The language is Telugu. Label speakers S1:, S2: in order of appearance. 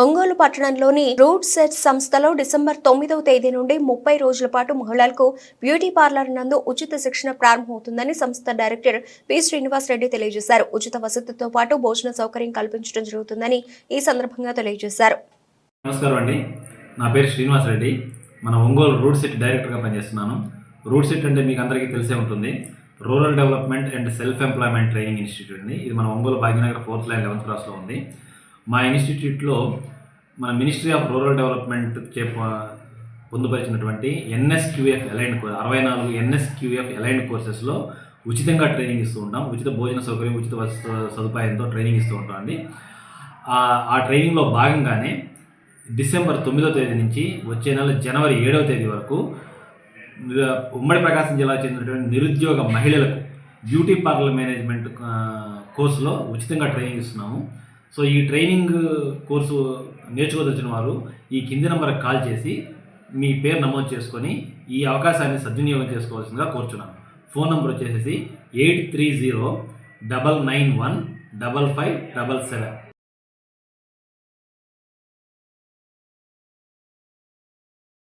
S1: ఒంగోలు పట్టణంలోని రూట్ సెట్ సంస్థలో డిసెంబర్ తొమ్మిదవ తేదీ నుండి ముప్పై రోజుల పాటు మహిళలకు బ్యూటీ పార్లర్ నందు ఉచిత శిక్షణ ప్రారంభమవుతుందని సంస్థ డైరెక్టర్ పి. శ్రీనివాస్ రెడ్డి తెలియజేశారు. ఉచిత వసతితో పాటు భోజన సౌకర్యం కల్పించడం జరుగుతుందని ఈ సందర్భంగా తెలియజేశారు.
S2: నమస్కారం అండి. నా పేరు శ్రీనివాస్ రెడ్డి. మన ఒంగోలు రూట్ సెట్ డైరెక్టర్గా పనిచేస్తున్నాను. రూట్ సెట్ అంటే మీకు అందరికీ తెలిసే ఉంటుంది. Rural development and self employment training institute అండి. ఇది మన Ongole Bhagyanagar fourth line eleventh క్లాస్లో ఉంది. మా ఇన్స్టిట్యూట్లో మన మినిస్ట్రీ ఆఫ్ రూరల్ డెవలప్మెంట్ చే పొందుపరిచినటువంటి ఎన్ఎస్క్యూఎఫ్ అలైన్ కోర్స్ అరవై నాలుగు ఎన్ఎస్క్యూఎఫ్ అలైన్ కోర్సెస్లో ఉచితంగా ట్రైనింగ్ ఇస్తూ ఉంటాం. ఉచిత భోజన సౌకర్యం ఉచిత వసతి సదుపాయంతో ట్రైనింగ్ ఇస్తూ ఉంటాం అండి. ఆ- ట్రైనింగ్లో భాగంగానే డిసెంబర్ తొమ్మిదో తేదీ నుంచి వచ్చే నెల జనవరి ఏడవ తేదీ వరకు ఉమ్మడి ప్రకాశం జిల్లా చెందినటువంటి నిరుద్యోగ మహిళలకు బ్యూటీ పార్లర్ మేనేజ్మెంట్ కోర్సులో ఉచితంగా ట్రైనింగ్ ఇస్తున్నాము. సో ఈ ట్రైనింగ్ కోర్సు నేర్చుకోదలిచిన వారు ఈ కింది నెంబర్కి కాల్ చేసి మీ పేరు నమోదు చేసుకొని ఈ అవకాశాన్ని సద్వినియోగం చేసుకోవాల్సిందిగా కోరుచున్నాను. ఫోన్ నెంబర్ వచ్చేసి eight three zero double nine one double five double seven.